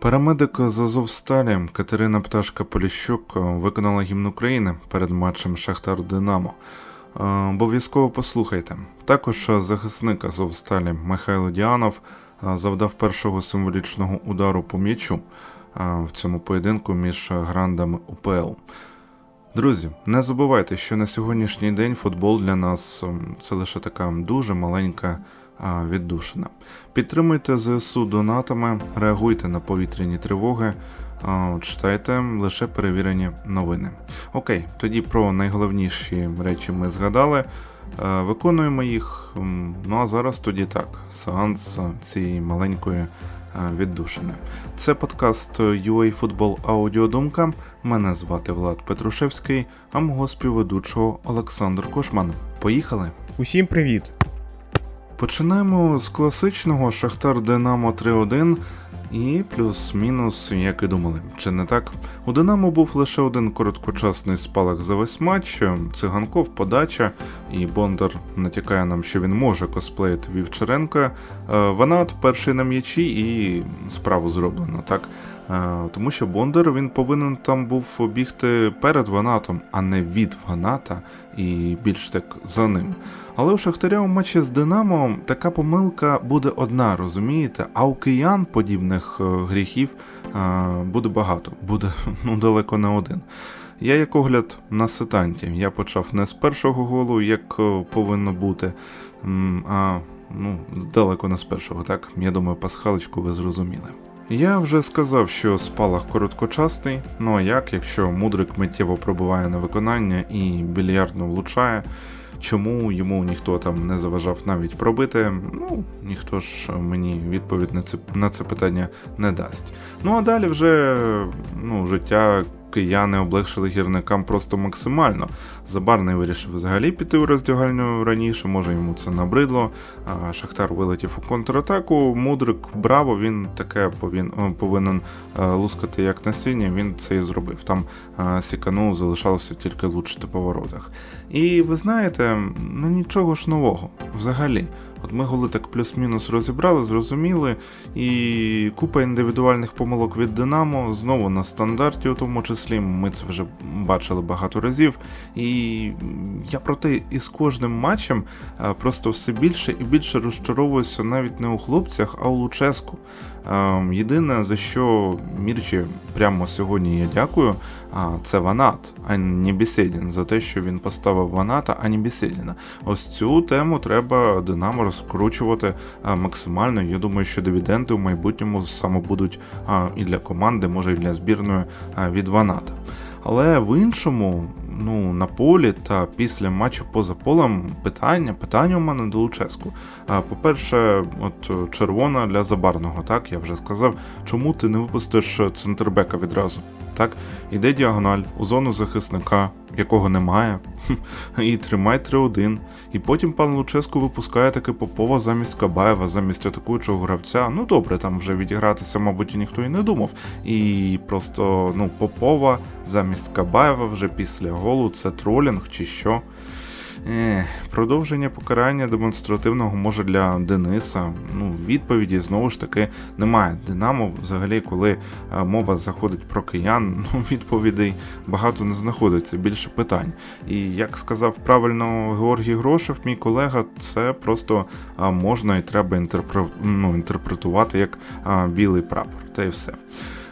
Парамедик з Азовсталі Катерина Пташка Поліщук виконала гімн України перед матчем Шахтар Динамо. Е, Обов'язково послухайте. Також захисник Азовсталі Михайло Діанов е, завдав першого символічного удару по м'ячу е, в цьому поєдинку між грандами УПЛ. Друзі, не забувайте, що на сьогоднішній день футбол для нас це лише така дуже маленька віддушина. Підтримуйте ЗСУ донатами, реагуйте на повітряні тривоги, читайте лише перевірені новини. Окей, тоді про найголовніші речі ми згадали. Е, Виконуємо їх. Ну а зараз тоді так: сеанс цієї маленької е, віддушини. Це подкаст UA Футбол Аудіодумка. Мене звати Влад Петрушевський, а мого співведучого Олександр Кошман. Поїхали! Усім привіт! Починаємо з класичного Шахтар Динамо 3-1 і плюс-мінус, як і думали, чи не так? У Динамо був лише один короткочасний спалах за весь матч. Циганков подача, і Бондар натякає нам, що він може косплеїти Вівчаренка. Е, Ванат перший на м'ячі і справу зроблено, так? Е, Тому що Бондар він повинен там був бігти перед Ванатом, а не від Ваната і більш так за ним. Але у Шахтаря у матчі з Динамо така помилка буде одна, розумієте? А у киян подібних е, гріхів е, буде багато, буде ну далеко не один. Я як огляд на сетанті. Я почав не з першого голу, як повинно бути, а ну, далеко не з першого, так? Я думаю, пасхалочку ви зрозуміли. Я вже сказав, що спалах короткочасний, ну а як, якщо мудрик миттєво пробиває на виконання і більярдно влучає, чому йому ніхто там не заважав навіть пробити, ну ніхто ж мені відповідь на це, на це питання не дасть. Ну а далі вже ну, життя кияни облегшили гірникам просто максимально. Забарний вирішив взагалі піти у роздягальню раніше, може йому це набридло. Шахтар вилетів у контратаку. Мудрик браво, він таке повин, повинен е, лускати як на сіні, він це і зробив. Там е, Сікану залишалося тільки влучити по воротах. І ви знаєте, ну нічого ж нового взагалі. От ми голи так плюс-мінус розібрали, зрозуміли, і купа індивідуальних помилок від Динамо знову на стандарті, у тому числі. Ми це вже бачили багато разів. І я проте із кожним матчем е, просто все більше і більше розчаровуюся навіть не у хлопцях, а у Луческу. Е, Єдине за що Мірчі прямо сьогодні я дякую, це Ванат, а не Бісєдін, за те, що він поставив Ваната, а не Бісєдіна. Ось цю тему треба Динамо розкручувати максимально. Я думаю, що дивіденди в майбутньому саме будуть і для команди, може і для збірної від Ваната. Але в іншому, ну на полі та після матчу поза полем питання, питання у мене до Луческу. По-перше, от е, червона для забарного, так я вже сказав, чому ти не випустиш центрбека відразу? Так, іде діагональ у зону захисника, якого немає, і тримай 3-1. І потім пан Луческу випускає таки Попова замість Кабаєва, замість атакуючого гравця. Ну добре, там вже відігратися, мабуть, і ніхто і не думав. І просто ну, Попова замість Кабаєва вже після голу це тролінг чи що. Ех, продовження покарання демонстративного може для Дениса. Ну, відповіді знову ж таки немає. Динамо, взагалі, коли е, мова заходить про киян, ну відповідей багато не знаходиться, більше питань. І як сказав правильно Георгій Грошев, мій колега, це просто можна і треба ну, інтерпретувати як білий прапор, та й все.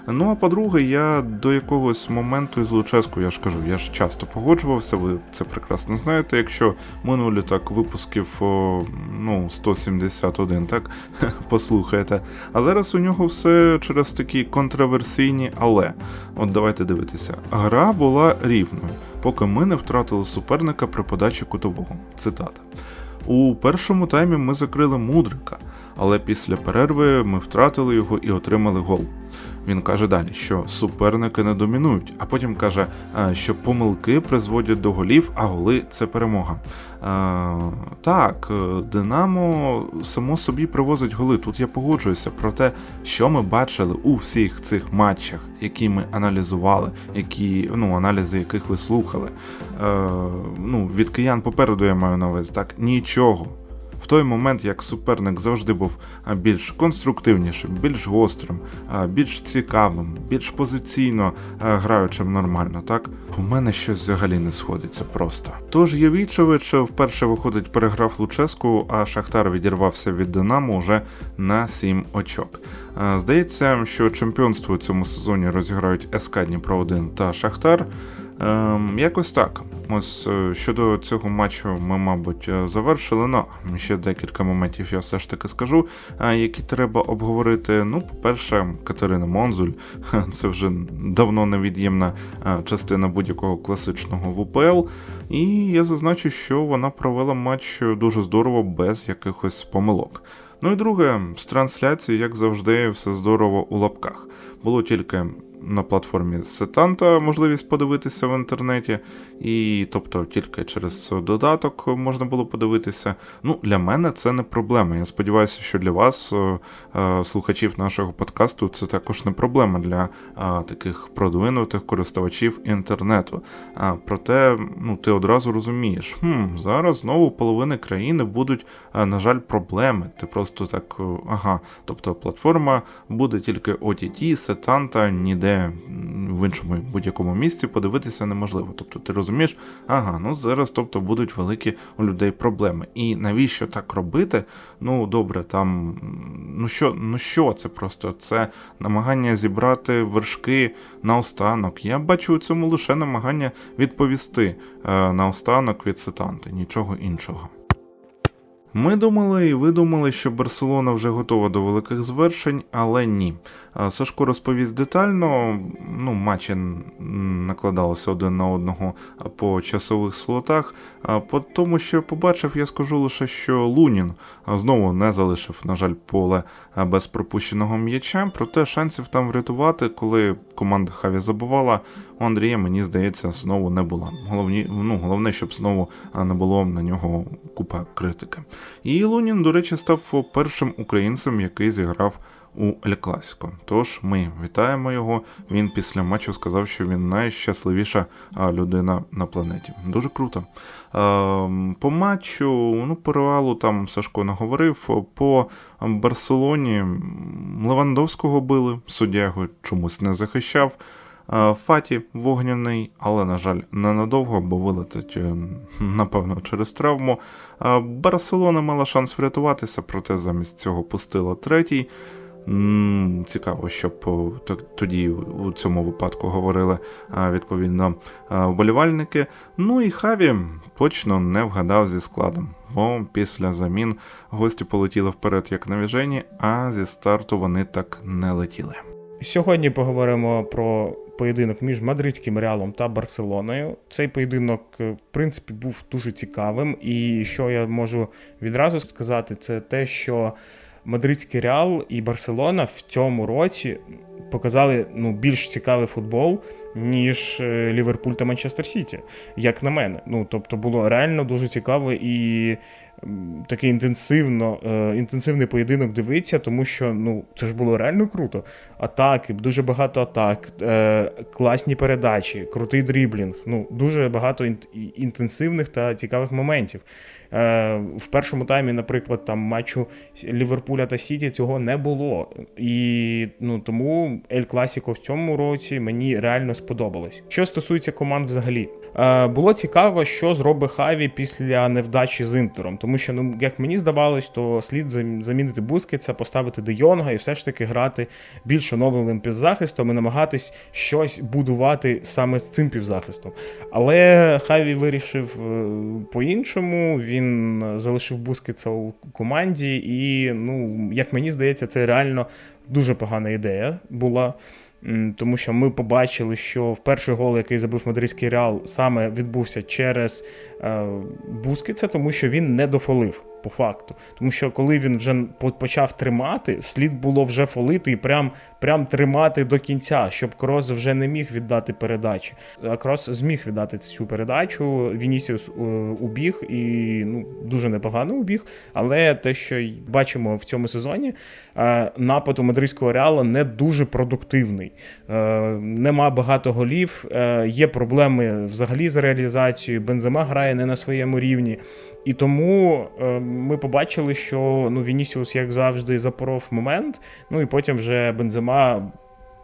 Ну а по-друге, я до якогось моменту із Луческу, я ж кажу, я ж часто погоджувався, ви це прекрасно знаєте. Якщо минулі так випусків ну, 171, так послухаєте. А зараз у нього все через такі контроверсійні але. От давайте дивитися. Гра була рівною, поки ми не втратили суперника при подачі кутового. Цитата. У першому таймі ми закрили мудрика, але після перерви ми втратили його і отримали гол. Він каже далі, що суперники не домінують, а потім каже, е, що помилки призводять до голів, а голи це перемога. Е, Так, е, Динамо само собі привозить голи. Тут я погоджуюся про те, що ми бачили у всіх цих матчах, які ми аналізували, які ну аналізи яких ви слухали. Ну від киян попереду я маю на увазі, так нічого. В той момент, як суперник завжди був більш конструктивнішим, більш гострим, більш цікавим, більш позиційно граючим нормально, так у мене щось взагалі не сходиться просто. Тож Євічевич вперше виходить, переграв Луческу, а Шахтар відірвався від Динамо вже на 7 очок. Здається, що чемпіонство у цьому сезоні розіграють СК Дніпро 1 та Шахтар. Ем, якось так. Ось е, щодо цього матчу ми, мабуть, е, завершили. Ну, ще декілька моментів я все ж таки скажу, е, які треба обговорити. Ну, по-перше, Катерина Монзуль, це вже давно невід'ємна частина будь-якого класичного ВПЛ. І я зазначу, що вона провела матч дуже здорово, без якихось помилок. Ну і друге, з трансляції, як завжди, все здорово у лапках. Було тільки на платформі Сетанта можливість подивитися в інтернеті, і тобто тільки через додаток можна було подивитися. Ну, для мене це не проблема. Я сподіваюся, що для вас, е, е, слухачів нашого подкасту, це також не проблема для таких продвинутих користувачів інтернету. Проте, ну ти одразу розумієш, хм, зараз знову половини країни будуть, е, на жаль, проблеми. Ти просто так, ага, тобто платформа буде тільки OTT, сетанта, ніде м, в іншому будь-якому місці подивитися неможливо. Тобто ти розумієш, ага, ну зараз тобто будуть великі у людей проблеми. І навіщо так робити? Ну добре, там ну що, ну що це просто? Це намагання зібрати вершки наостанок. Я бачу у цьому лише намагання відповісти е, наостанок від сетанти, нічого іншого. Ми думали і ви думали, що Барселона вже готова до великих звершень, але ні. Сашко розповість детально. Ну, матчі накладалися один на одного по часових слотах. По тому, що побачив, я скажу лише, що Лунін знову не залишив, на жаль, поле без пропущеного м'яча. Проте шансів там врятувати, коли команда Хаві забувала, у Андрія, мені здається, знову не було. Головні, ну, головне, щоб знову не було на нього купа критики. І Лунін, до речі, став першим українцем, який зіграв у Ель Класіко. Тож ми вітаємо його. Він після матчу сказав, що він найщасливіша людина на планеті. Дуже круто. По матчу, ну, по Реалу там Сашко наговорив. По Барселоні Левандовського били, суддя його чомусь не захищав. Фаті вогняний, але, на жаль, ненадовго, бо вилетить, е, напевно, через травму. Барселона мала шанс врятуватися, проте замість цього пустила третій. Цікаво, щоб о, тоді у цьому випадку говорили відповідно вболівальники. Ну і Хаві точно не вгадав зі складом, бо після замін гості полетіли вперед як навіжені, а зі старту вони так не летіли. Сьогодні поговоримо про поєдинок між мадридським реалом та Барселоною. Цей поєдинок, е, в принципі, був дуже цікавим. І що я можу відразу сказати, це те, що мадридський реал і Барселона в цьому році показали ну, більш цікавий футбол, ніж е, Ліверпуль та Манчестер Сіті, як на мене. Ну, тобто було реально дуже цікаво і такий інтенсивно, е, інтенсивний поєдинок дивитися, тому що ну, це ж було реально круто. Атаки, дуже багато атак, е, класні передачі, крутий дріблінг. Ну, дуже багато інтенсивних та цікавих моментів. Е, в першому таймі, наприклад, там матчу Ліверпуля та Сіті цього не було. І ну, тому Ель Класіко в цьому році мені реально сподобалось. Що стосується команд взагалі, було цікаво, що зробить Хаві після невдачі з Інтером. Тому що, ну, як мені здавалось, то слід зам- замінити Бускетса, поставити Де Йонга і все ж таки грати більш оновленим півзахистом і намагатись щось будувати саме з цим півзахистом. Але Хаві вирішив е, по-іншому. Він е, залишив Бускетса у команді, і, ну, як мені здається, це реально дуже погана ідея була. Тому що ми побачили, що в перший гол, який забив мадридський реал, саме відбувся через е, Бускетса, тому що він не дофолив по факту. Тому що коли він вже почав тримати, слід було вже фолити і прям, прям тримати до кінця, щоб Крос вже не міг віддати передачі. А Крос зміг віддати цю передачу. Вінісіус е, убіг і ну, дуже непогано убіг. Але те, що бачимо в цьому сезоні, е, напад у мадридського реала не дуже продуктивний. Е, Нема багато голів, є проблеми взагалі з реалізацією. Бензема грає не на своєму рівні. І тому е, ми побачили, що ну, Вінісіус, як завжди, запоров момент. Ну і потім вже Бензема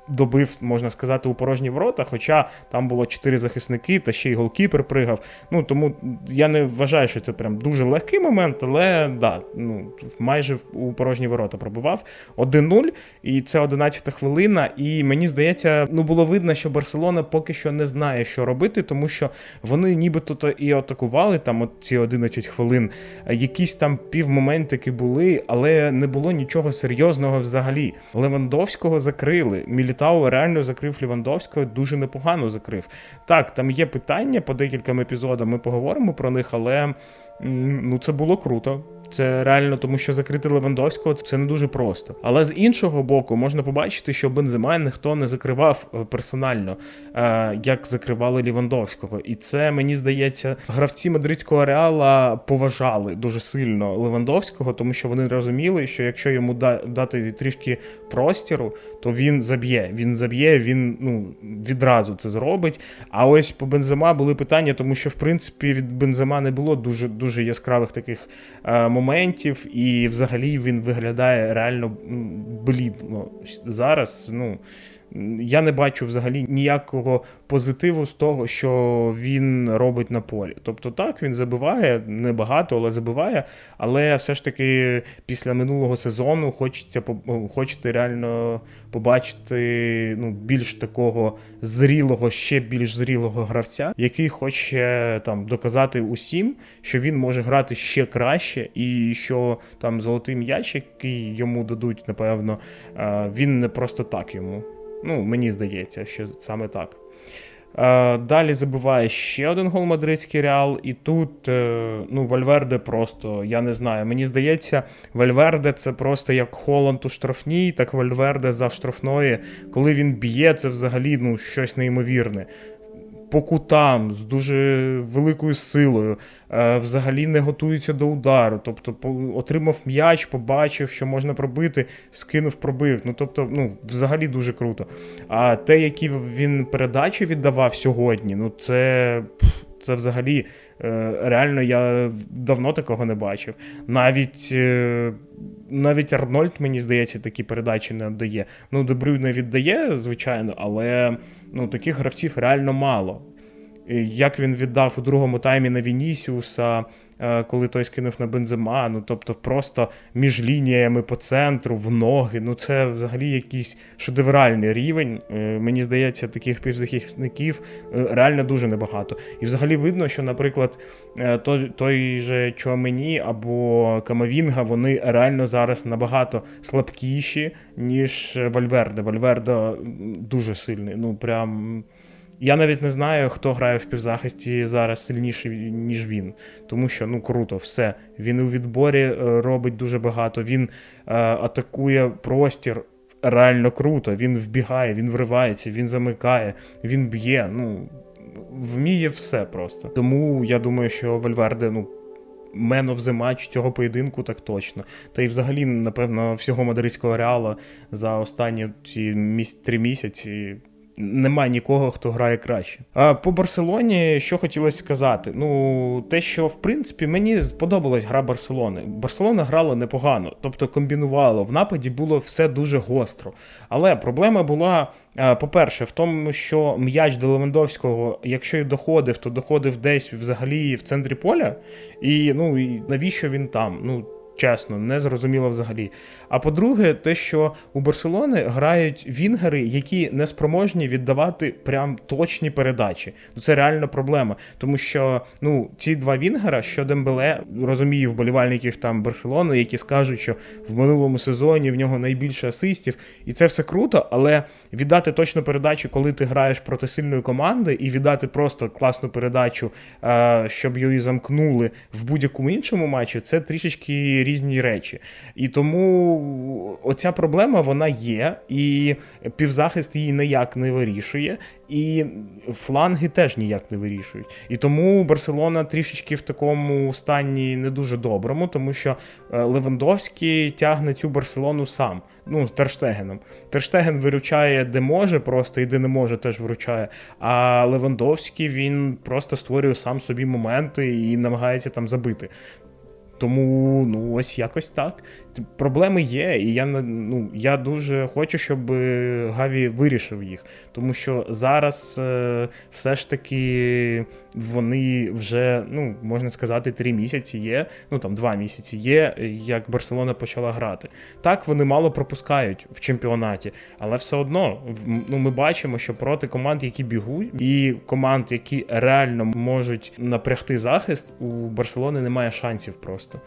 добив, можна сказати, у порожні ворота, хоча там було чотири захисники, та ще й голкіпер пригав. Ну тому я не вважаю, що це прям дуже легкий момент, але да, ну, майже у порожні ворота пробивав 1-0, і це 11 хвилина. І мені здається, ну було видно, що Барселона поки що не знає, що робити, тому що вони нібито то і атакували там от ці 11 хвилин. Якісь там півмоментики були, але не було нічого серйозного взагалі. Левандовського закрили. Мілітау реально закрив Лівандовського, дуже непогано закрив. Так, там є питання по декільком епізодам, ми поговоримо про них, але ну це було круто. Це реально, тому що закрити Левандовського це не дуже просто. Але з іншого боку, можна побачити, що Бензема ніхто не закривав е, персонально, е, як закривали Лівандовського. І це мені здається, гравці мадридського реала поважали дуже сильно Левандовського, тому що вони розуміли, що якщо йому дати трішки простіру, то він заб'є. Він заб'є, він ну відразу це зробить. А ось по Бензема були питання, тому що в принципі від Бензема не було дуже дуже яскравих таких е, моментів, і взагалі він виглядає реально блідно зараз. Ну я не бачу взагалі ніякого позитиву з того, що він робить на полі. Тобто, так він забиває небагато, але забиває. Але все ж таки після минулого сезону хочеться хочете реально побачити ну, більш такого зрілого, ще більш зрілого гравця, який хоче там доказати усім, що він може грати ще краще, і що там золотий м'яч, який йому дадуть, напевно, е, він не просто так йому. Ну, мені здається, що саме так. Е, Далі забиває ще один гол мадридський реал, і тут е, ну, Вальверде просто, я не знаю. Мені здається, Вальверде це просто як Холланд у штрафній, так Вальверде за штрафної. Коли він б'є, це взагалі ну, щось неймовірне. По кутам, з дуже великою силою, е, взагалі не готується до удару. Тобто, отримав м'яч, побачив, що можна пробити, скинув, пробив. Ну, тобто, ну, взагалі дуже круто. А те, які він передачі віддавав сьогодні, ну це, це взагалі е, реально я давно такого не бачив. Навіть, е, навіть Арнольд, мені здається, такі передачі не віддає. Ну, Дебрюйне віддає, звичайно, але ну, таких гравців реально мало. Як він віддав у другому таймі на Вінісіуса, коли той скинув на Бензема, ну тобто просто між лініями по центру, в ноги. Ну це взагалі якийсь шедевральний рівень. Е, Мені здається, таких півзахисників е, реально дуже небагато. І взагалі видно, що, наприклад, е, той, той же Чуамені або Камавінга, вони реально зараз набагато слабкіші, ніж Вальверде. Вальверде дуже сильний. Ну прям. Я навіть не знаю, хто грає в півзахисті зараз сильніший, ніж він. Тому що ну круто, все. Він у відборі е, робить дуже багато. Він е, атакує простір реально круто. Він вбігає, він вривається, він замикає, він б'є. Ну вміє все просто. Тому я думаю, що Вальверде, ну. Man of the match цього поєдинку так точно. Та й взагалі, напевно, всього мадридського реала за останні ці міс- три місяці немає нікого, хто грає краще. А по Барселоні, що хотілося сказати? Ну, те, що в принципі мені сподобалась гра Барселони. Барселона грала непогано, тобто комбінувала. В нападі було все дуже гостро. Але проблема була. е, По-перше, в тому, що м'яч до Левандовського, якщо і доходив, то доходив десь взагалі в центрі поля. І ну і навіщо він там? Ну чесно, не зрозуміло взагалі. А по-друге, те, що у Барселони грають вінгери, які не спроможні віддавати прям точні передачі. Ну це реальна проблема. Тому що ну ці два вінгера, що Дембеле, розумію, вболівальників там Барселони, які скажуть, що в минулому сезоні в нього найбільше асистів, і це все круто, але віддати точну передачу, коли ти граєш проти сильної команди, і віддати просто класну передачу, е, щоб її замкнули в будь-якому іншому матчі, це трішечки різні речі. І тому оця проблема вона є, і півзахист її ніяк не вирішує, і фланги теж ніяк не вирішують. І тому Барселона трішечки в такому стані не дуже доброму, тому що е, Левандовський тягне цю Барселону сам. Ну, з Терштегеном. Терштеген виручає де може, просто і де не може, теж виручає. А Левандовський він просто створює сам собі моменти і намагається там забити. Тому ну ось якось так. Проблеми є, і я ну я дуже хочу, щоб е, Гаві вирішив їх. Тому що зараз е, все ж таки вони вже, ну можна сказати, три місяці є. Ну там два місяці є, е, як Барселона почала грати. Так вони мало пропускають в чемпіонаті, але все одно ну, ми бачимо, що проти команд, які бігуть, і команд, які реально можуть напрягти захист, у Барселони немає шансів просто.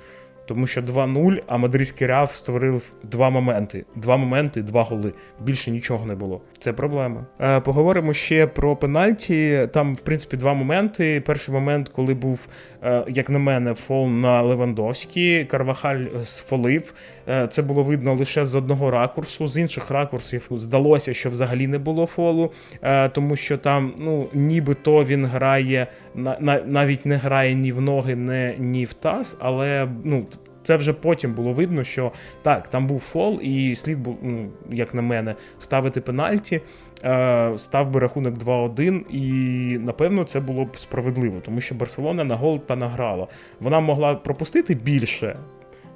Тому що 2-0, а мадридський Реал створив два моменти. Два моменти, два голи. Більше нічого не було. Це проблема. Е, поговоримо ще про пенальті. Там, в принципі, два моменти. Перший момент, коли був, е, як на мене, фол на Левандовський, Карвахаль сфолив. Е, Це було видно лише з одного ракурсу. З інших ракурсів здалося, що взагалі не було фолу, е, тому що там, ну, нібито він грає на, на, навіть не грає ні в ноги, не, ні в таз, але ну. Це вже потім було видно, що так, там був фол, і слід був, ну, як на мене, ставити пенальті. Е, став би рахунок 2-1, і напевно це було б справедливо, тому що Барселона на гол та награла. Вона могла пропустити більше,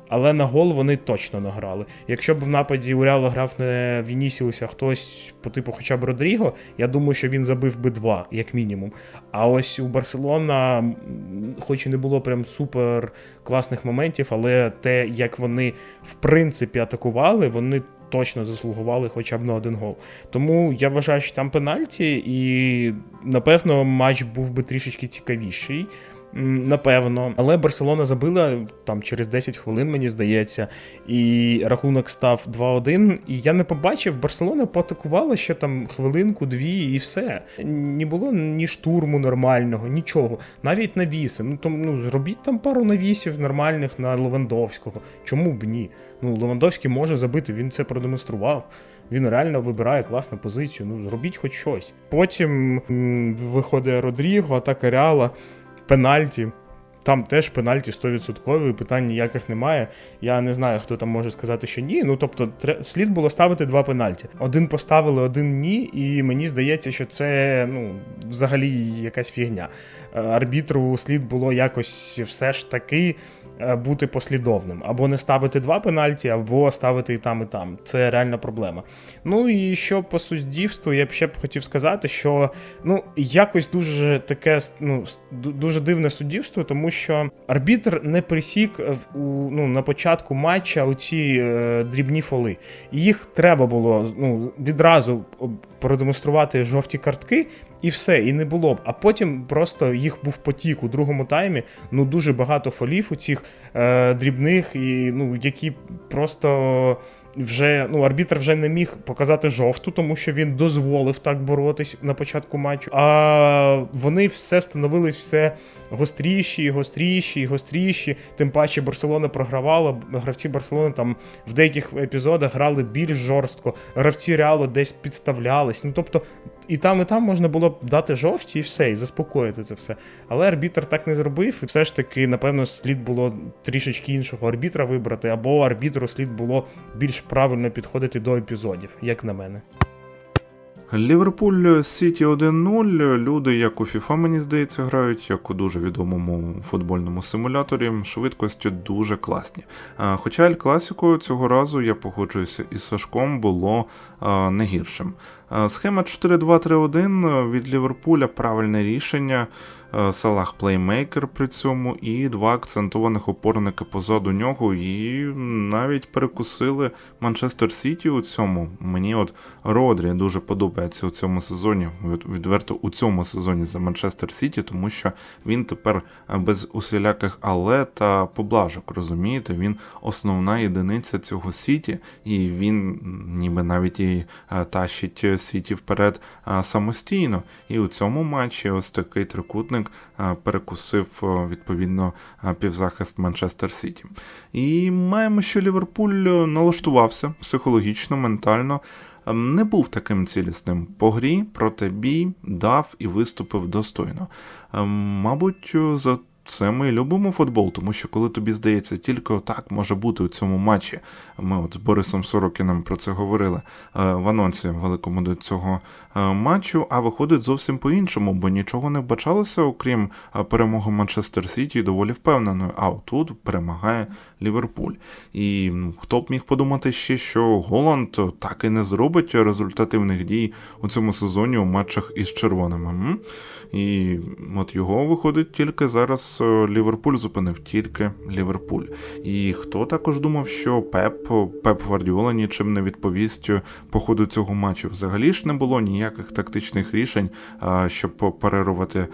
але на гол вони точно награли. Якщо б в нападі у Реала грав не Вінісіуса, хтось по типу хоча б Родріго, я думаю, що він забив би два, як мінімум. А ось у Барселона, хоч і не було прям супер класних моментів, але те, як вони в принципі атакували, вони. Точно заслугували хоча б на один гол. Тому я вважаю, що там пенальті, і напевно матч був би трішечки цікавіший. Напевно, але Барселона забила там через 10 хвилин, мені здається, і рахунок став 2-1. І я не побачив, Барселона поатакувала ще там хвилинку-дві, і все. Не було ні штурму нормального, нічого. Навіть навіси. Ну там ну зробіть там пару навісів нормальних на Левандовського. Чому б ні? Ну, Левандовський може забити, він це продемонстрував. Він реально вибирає класну позицію. Ну, зробіть хоч щось. Потім м, виходить Родріго, атака Реала, пенальті. Там теж пенальті 100%, питань ніяких немає. Я не знаю, хто там може сказати, що ні. Ну тобто, слід було ставити два пенальті. Один поставили, один ні. І мені здається, що це ну, взагалі якась фігня. Е, Арбітру слід було якось все ж таки бути послідовним. Або не ставити два пенальті, або ставити і там, і там. Це реальна проблема. Ну і що по суддівству, я б ще б хотів сказати, що ну якось дуже таке ну, дуже дивне суддівство, тому що арбітр не присік у, ну, на початку матча оці е, дрібні фоли. Їх треба було ну, відразу продемонструвати жовті картки. І все, і не було б. А потім просто їх був потік у другому таймі. Ну дуже багато фолів у цих е, дрібних, і ну які просто вже ну арбітр вже не міг показати жовту, тому що він дозволив так боротись на початку матчу. А вони все становились все гостріші, гостріші, гостріші. Тим паче Барселона програвала. Гравці Барселони там в деяких епізодах грали більш жорстко. Гравці Реалу десь підставлялись. Ну тобто, і там, і там можна було б дати жовті, і все, і заспокоїти це все. Але арбітр так не зробив, і все ж таки, напевно, слід було трішечки іншого арбітра вибрати, або арбітру слід було більш правильно підходити до епізодів, як на мене. Ліверпуль Сіті 1-0. Люди, як у FIFA, мені здається, грають, як у дуже відомому футбольному симуляторі. Швидкості дуже класні. Хоча Ель Класіко цього разу, я погоджуюся із Сашком, було не гіршим. А, Схема 4-2-3-1 від Ліверпуля правильне рішення. Е, Салах плеймейкер при цьому, і два акцентованих опорники позаду нього, і навіть перекусили Манчестер Сіті у цьому. Мені от Родрі дуже подобається у цьому сезоні, відверто у цьому сезоні за Манчестер Сіті, тому що він тепер е, без усіляких але та поблажок, розумієте? Він основна єдиниця цього Сіті, і він ніби навіть і е, тащить Сіті вперед самостійно. І у цьому матчі ось такий трикутник перекусив відповідно півзахист Манчестер Сіті. І маємо, що Ліверпуль налаштувався психологічно, ментально. ем, Не був таким цілісним по грі, проте бій дав і виступив достойно. Ем, Мабуть, за це ми любимо футбол, тому що коли тобі здається, тільки отак може бути у цьому матчі. Ми от з Борисом Сорокіним про це говорили е, в анонсі великому до цього е, матчу, а виходить зовсім по-іншому, бо нічого не вбачалося, окрім е, перемоги Манчестер Сіті доволі впевненою. А тут перемагає Ліверпуль. І ну, хто б міг подумати ще, що Голланд так і не зробить результативних дій у цьому сезоні у матчах із червоними. І от його виходить тільки зараз е, Ліверпуль зупинив, тільки Ліверпуль. І хто також думав, що Пеп, Пеп Гвардіола нічим не відповість по ходу цього матчу. Взагалі ж не було ніяких тактичних рішень, щоб перервати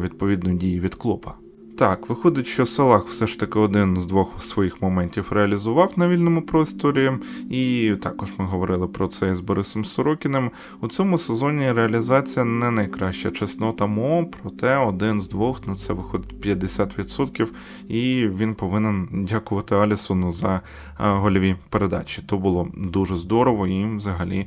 відповідну дії від клопа. Так, виходить, що Салах все ж таки один з двох своїх моментів реалізував на вільному просторі, і також ми говорили про це з Борисом Сорокіним. У цьому сезоні реалізація не найкраща чеснота МО, проте один з двох, ну це виходить 50%, і він повинен дякувати Алісону за е, гольові передачі. То було дуже здорово і взагалі.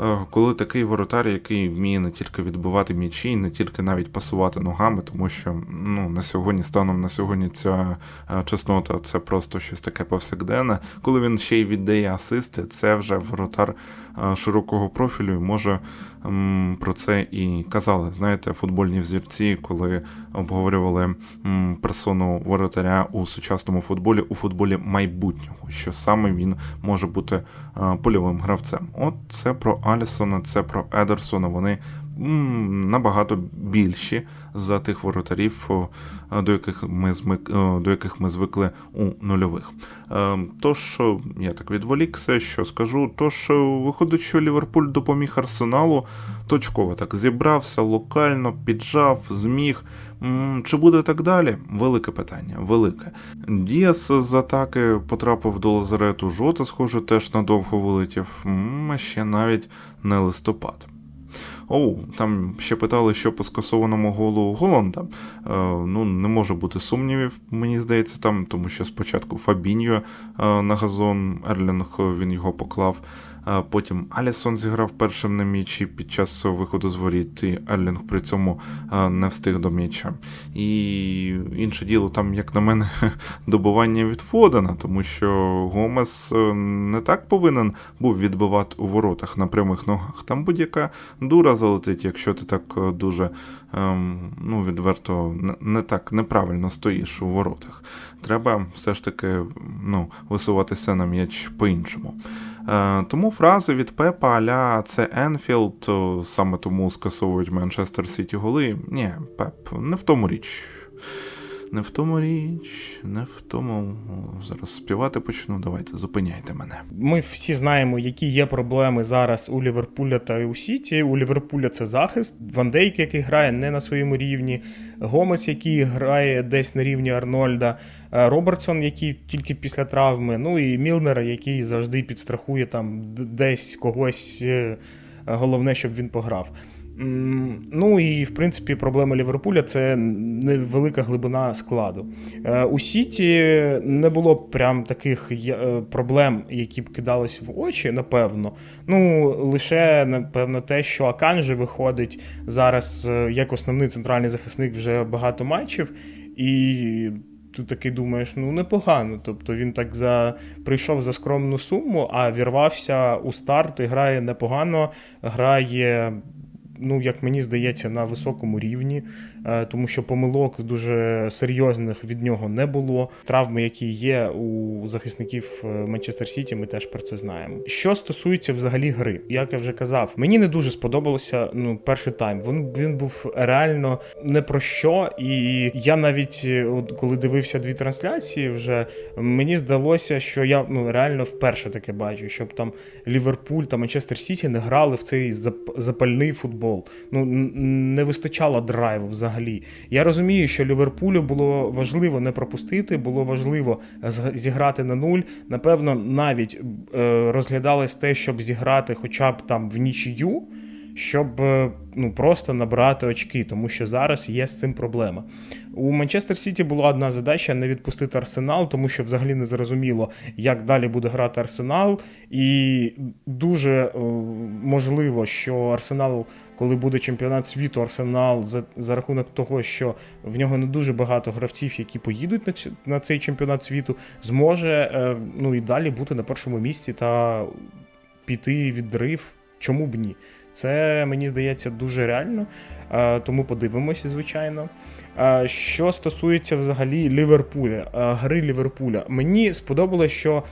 Е, Коли такий воротар, який вміє не тільки відбивати м'ячі, не тільки навіть пасувати ногами, тому що ну на сьогодні, станом на сьогодні, ця е, чеснота це просто щось таке повсякденне. Коли він ще й віддає асисти, це вже воротар е, широкого профілю і може про це і казали. Знаєте, футбольні взірці, коли обговорювали персону воротаря у сучасному футболі, у футболі майбутнього, що саме він може бути польовим гравцем. От це про Алісона, це про Едерсона. Вони набагато більші за тих воротарів, до яких ми змик, до яких ми звикли у нульових. Е, Тож я так відволікся, що скажу. Тож виходить, що Ліверпуль допоміг Арсеналу точково так зібрався, локально піджав, зміг. Чи буде так далі? Велике питання, велике. Діас з атаки потрапив до лазарету. Жота, схоже, теж надовго вилетів. Ще навіть не листопад. Оу, там ще питали, що по скасованому голу Голланда. Е, ну, не може бути сумнівів, мені здається, там, тому що спочатку Фабіньо е, на газон Ерлінг він його поклав. Потім Алісон зіграв першим на м'ячі під час виходу з воріт, і Ерлінг при цьому не встиг до м'яча. І інше діло, там, як на мене, добування від Фодена, тому що Гомес е, не так повинен був відбивати у воротах на прямих ногах. Там будь-яка дура залетить, якщо ти так е, дуже ем, ну, відверто не так неправильно стоїш у воротах. Треба все ж таки ну, висуватися на м'яч по-іншому. Е, тому фрази від Пепа аля це Енфілд, саме тому скасовують Манчестер Сіті голи. Ні, Пеп, не в тому річ. Не в тому річ, не в тому. Зараз співати почну. Давайте, зупиняйте мене. Ми всі знаємо, які є проблеми зараз у Ліверпуля та у Сіті. У Ліверпуля це захист, Ван Дейк, який грає не на своєму рівні, Гомес, який грає десь на рівні Арнольда, е, Робертсон, який тільки після травми, ну і Мілнер, який завжди підстрахує там десь когось. е, Головне, щоб він пограв. Ну і в принципі проблема Ліверпуля це невелика глибина складу. Е, У Сіті не було прям таких е, проблем, які б кидались в очі, напевно. Ну лише напевно те, що Аканжи виходить зараз е, як основний центральний захисник вже багато матчів, і ти такий думаєш, ну непогано. Тобто він так за прийшов за скромну суму, а вірвався у старт і грає непогано, грає. Ну, як мені здається, на високому рівні, тому що помилок дуже серйозних від нього не було. Травми, які є у захисників е, Манчестер Сіті, ми теж про це знаємо. Що стосується взагалі гри, як я вже казав, мені не дуже сподобалося ну, перший тайм. Він, він був реально не про що. І я навіть, е, от, коли дивився дві трансляції, вже мені здалося, що я ну, реально вперше таке бачу, щоб там Ліверпуль та Манчестер Сіті не грали в цей запальний футбол. Ну не вистачало драйву взагалі. Я розумію, що Ліверпулю було важливо не пропустити, було важливо зіграти на нуль. Напевно, навіть е, розглядалось те, щоб зіграти хоча б там в нічию. щоб е, ну, просто набрати очки, тому що зараз є з цим проблема. У Манчестер Сіті була одна задача не відпустити Арсенал, тому що взагалі не зрозуміло, як далі буде грати Арсенал. І дуже е, можливо, що Арсенал, коли буде чемпіонат світу, Арсенал за, за рахунок того, що в нього не дуже багато гравців, які поїдуть на, ці- на цей чемпіонат світу, зможе е, ну, і далі бути на першому місці та піти відрив. Чому б ні? Це мені здається дуже реально, е, тому подивимося, звичайно. Е, Що стосується взагалі Ліверпуля, е, гри Ліверпуля, мені сподобалось, що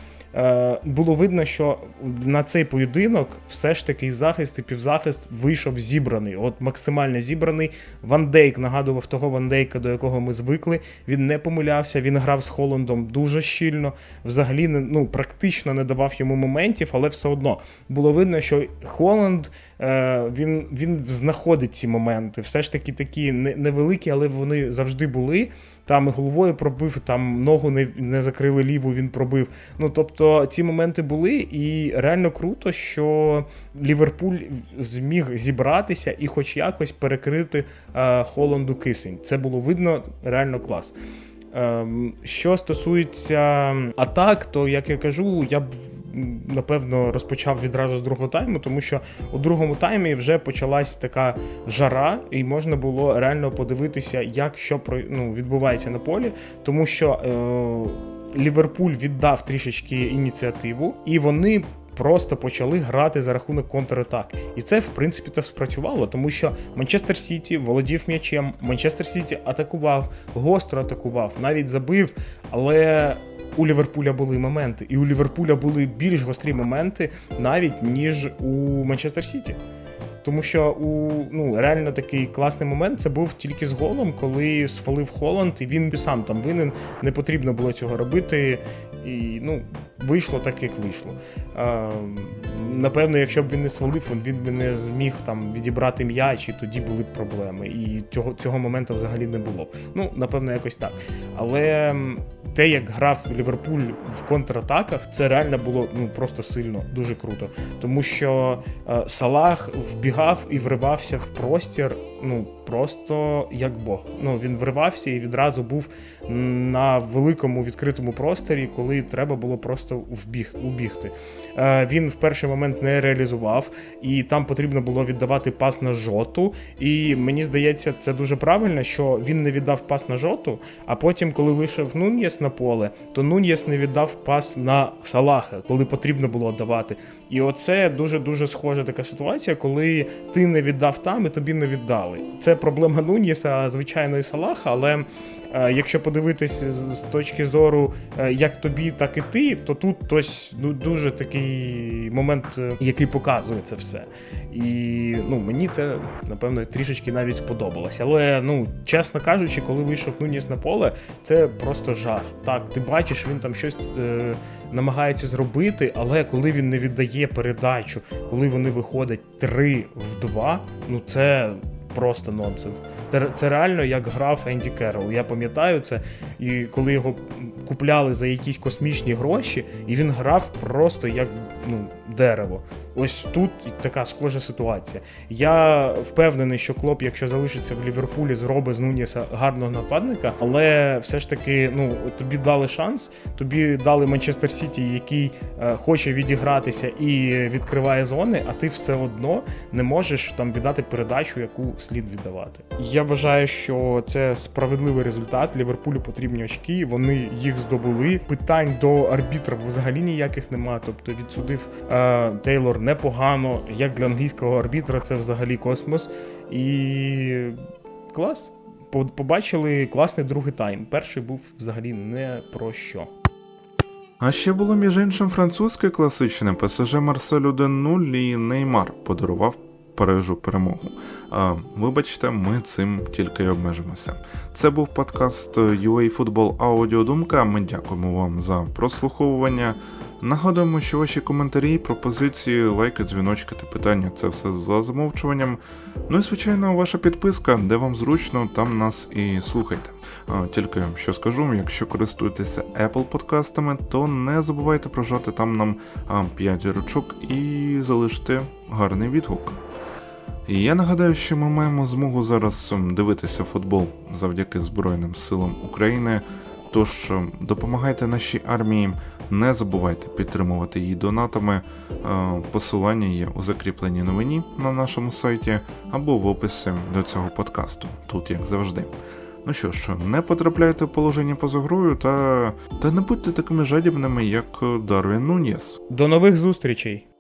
було видно, що на цей поєдинок все ж таки захист і півзахист вийшов зібраний. От максимально зібраний. Ван Дейк нагадував того Ван Дейка, до якого ми звикли. Він не помилявся, він грав з Холландом дуже щільно. Взагалі, ну, практично не давав йому моментів, але все одно було видно, що Холланд е, він, він знаходить ці моменти. Все ж таки такі не- невеликі, але вони завжди були. Там і головою пробив, там ногу не, не закрили ліву, він пробив. Ну тобто ці моменти були, і реально круто, що Ліверпуль зміг зібратися і хоч якось перекрити е, Холланду кисень. Це було видно, реально клас. Ем, Що стосується атак, то як я кажу, я б напевно розпочав відразу з другого тайму, тому що у другому таймі вже почалась така жара, і можна було реально подивитися, як що ну, відбувається на полі, тому що е, Ліверпуль віддав трішечки ініціативу, і вони. Просто почали грати за рахунок контратак. І це, в принципі, так спрацювало, тому що Манчестер Сіті володів м'ячем, Манчестер Сіті атакував, гостро атакував, навіть забив. Але у Ліверпуля були моменти, і у Ліверпуля були більш гострі моменти навіть ніж у Манчестер Сіті. Тому що у ну реально такий класний момент це був тільки з голом, коли свалив Холланд, і він сам там винен. Не потрібно було цього робити. І ну, вийшло так, як вийшло. А, напевно, якщо б він не свалив, він би не зміг там відібрати м'яч, і тоді були б проблеми. І цього, цього моменту взагалі не було. б. Ну, напевно, якось так. Але те, як грав Ліверпуль в контратаках, це реально було ну просто сильно, дуже круто. Тому що е, Салах вбігав і вривався в простір. Ну просто як Бог. Ну він вривався і відразу був на великому відкритому просторі, коли треба було просто вбіг, убігти. Е, він в перший момент не реалізував, і там потрібно було віддавати пас на жоту. І мені здається, це дуже правильно, що він не віддав пас на жоту, а потім, коли вийшов Нуньєс на поле, то Нуньєс не віддав пас на Салаха, коли потрібно було давати. І оце дуже дуже схожа така ситуація, коли ти не віддав там і тобі не віддали. Це проблема Нуньєса, звичайно, і Салаха, але. е, Якщо подивитись з з точки зору е, як тобі, так і ти, то тут ось ну, дуже такий момент, е, який показує це все. І ну, мені це напевно трішечки навіть сподобалось. Але ну, чесно кажучи, коли вийшов Нуніс на поле, це просто жах. Так, ти бачиш, він там щось е, намагається зробити, але коли він не віддає передачу, коли вони виходять 3 в 2, ну це просто нонсенс. Це, це реально як грав Енді Керрол. Я пам'ятаю це, і коли його купляли за якісь космічні гроші, і він грав просто як ну, дерево. Ось тут така схожа ситуація. Я впевнений, що Клоп, якщо залишиться в Ліверпулі, зробить з Нуніса гарного нападника, але все ж таки, ну тобі дали шанс, тобі дали Манчестер Сіті, який е, хоче відігратися і відкриває зони, а ти все одно не можеш там віддати передачу, яку слід віддавати. Я вважаю, що це справедливий результат. Ліверпулю потрібні очки, вони їх здобули. Питань до арбітра взагалі ніяких нема. Тобто відсудив е, Тейлор непогано. Як для англійського арбітра, це взагалі космос. І клас. Побачили класний другий тайм. Перший був взагалі не про що. А ще було між іншим французьке класичне ПСЖ Марсель 1-0 і Неймар подарував Парижу перемогу. А, вибачте, ми цим тільки й обмежимося. Це був подкаст UA Football Аудіодумка. Ми дякуємо вам за прослуховування. Нагадуємо, що ваші коментарі, пропозиції, лайки, дзвіночки та питання це все за замовчуванням. Ну і звичайно, ваша підписка, де вам зручно, там нас і слухайте. Тільки що скажу, якщо користуєтеся Apple подкастами, то не забувайте прожати там нам 5 зірочок і залишити гарний відгук. Я нагадаю, що ми маємо змогу зараз дивитися футбол завдяки Збройним силам України. Тож ем, допомагайте нашій армії, не забувайте підтримувати її донатами. Е, Посилання є у закріпленій новині на нашому сайті або в описі до цього подкасту, тут як завжди. Ну що ж, не потрапляйте в положення поза грою та, та не будьте такими жадібними, як Дарвін Нуньєс. До нових зустрічей!